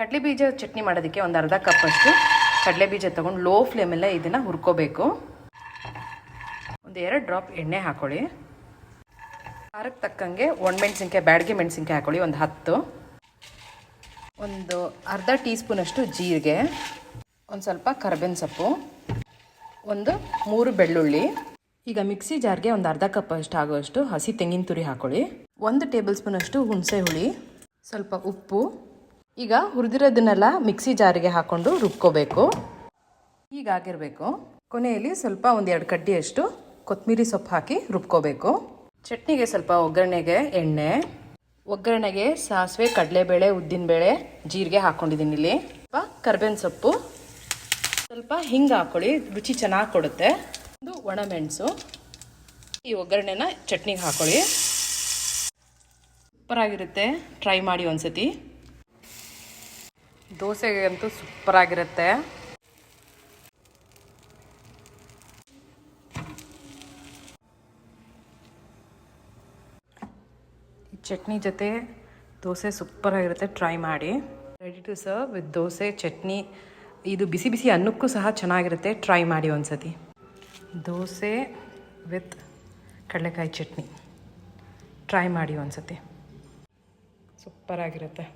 ಕಡಲೆ ಬೀಜ ಚಟ್ನಿ ಮಾಡೋದಕ್ಕೆ ಒಂದು ಅರ್ಧ ಕಪ್ಪಷ್ಟು ಕಡಲೆ ಬೀಜ ತೊಗೊಂಡು ಲೋ ಫ್ಲೇಮಲ್ಲೇ ಇದನ್ನು ಹುರ್ಕೋಬೇಕು. ಒಂದು ಎರಡು ಡ್ರಾಪ್ ಎಣ್ಣೆ ಹಾಕ್ಕೊಳ್ಳಿ ಖಾರಕ್ಕೆ ತಕ್ಕಂಗೆ ಒಣಮೆಣ್ಸಿನ್ಕಾಯಿ ಬ್ಯಾಡಗೆ ಮೆಣಸಿನ್ಕಾಯಿ ಹಾಕೊಳ್ಳಿ, ಒಂದು ಹತ್ತು. ಒಂದು ಅರ್ಧ ಟೀ ಸ್ಪೂನಷ್ಟು ಜೀರಿಗೆ, ಒಂದು ಸ್ವಲ್ಪ ಕರ್ಬೇವಿನ ಸೊಪ್ಪು, ಒಂದು ಮೂರು ಬೆಳ್ಳುಳ್ಳಿ. ಈಗ ಮಿಕ್ಸಿ ಜಾರ್ಗೆ ಒಂದು ಅರ್ಧ ಕಪ್ ಅಷ್ಟು ಆಗುವಷ್ಟು ಹಸಿ ತೆಂಗಿನ ತುರಿ ಹಾಕೊಳ್ಳಿ. ಒಂದು ಟೇಬಲ್ ಸ್ಪೂನಷ್ಟು ಹುಣಸೆ ಹುಳಿ, ಸ್ವಲ್ಪ ಉಪ್ಪು ಈಗ ಹುರಿದಿರೋದನ್ನೆಲ್ಲ ಮಿಕ್ಸಿ ಜಾರಿಗೆ ಹಾಕ್ಕೊಂಡು ರುಬ್ಕೋಬೇಕು. ಹೀಗಾಗಿರಬೇಕು ಕೊನೆಯಲ್ಲಿ ಸ್ವಲ್ಪ ಒಂದೆರಡು ಕಡ್ಡಿಯಷ್ಟು ಕೊತ್ತಂಬರಿ ಸೊಪ್ಪು ಹಾಕಿ ರುಬ್ಕೋಬೇಕು. ಚಟ್ನಿಗೆ ಸ್ವಲ್ಪ ಒಗ್ಗರಣೆಗೆ ಎಣ್ಣೆ, ಒಗ್ಗರಣೆಗೆ ಸಾಸಿವೆ, ಕಡಲೆಬೇಳೆ, ಉದ್ದಿನಬೇಳೆ ಜೀರಿಗೆ ಹಾಕ್ಕೊಂಡಿದ್ದೀನಿ ಇಲ್ಲಿ. ಸ್ವಲ್ಪ ಕರ್ಬೇವಿನ ಸೊಪ್ಪು, ಸ್ವಲ್ಪ ಹಿಂಗೆ ಹಾಕ್ಕೊಳ್ಳಿ ರುಚಿ ಚೆನ್ನಾಗಿ ಕೊಡುತ್ತೆ. ಒಂದು ಒಣಮೆಣಸು. ಈ ಒಗ್ಗರಣೆನ ಚಟ್ನಿಗೆ ಹಾಕ್ಕೊಳ್ಳಿ ಸೂಪರಾಗಿರುತ್ತೆ. ಟ್ರೈ ಮಾಡಿ ಒಂದ್ಸತಿ. ದೋಸೆಗೆ ಅಂತೂ ಸೂಪರಾಗಿರುತ್ತೆ ಚಟ್ನಿ ಜೊತೆ ದೋಸೆ ಸೂಪರಾಗಿರುತ್ತೆ ಟ್ರೈ ಮಾಡಿ. Ready to serve with dosa, chutney, ಇದು ಬಿಸಿ ಬಿಸಿ ಅನ್ನಕ್ಕೂ ಸಹ ಚೆನ್ನಾಗಿರುತ್ತೆ ಟ್ರೈ ಮಾಡಿ ಒಂದ್ಸತಿ. ದೋಸೆ ವಿತ್ ಕಡಲೆಕಾಯಿ ಚಟ್ನಿ ಟ್ರೈ ಮಾಡಿ ಒಂದ್ಸತಿ. ಸೂಪರಾಗಿರುತ್ತೆ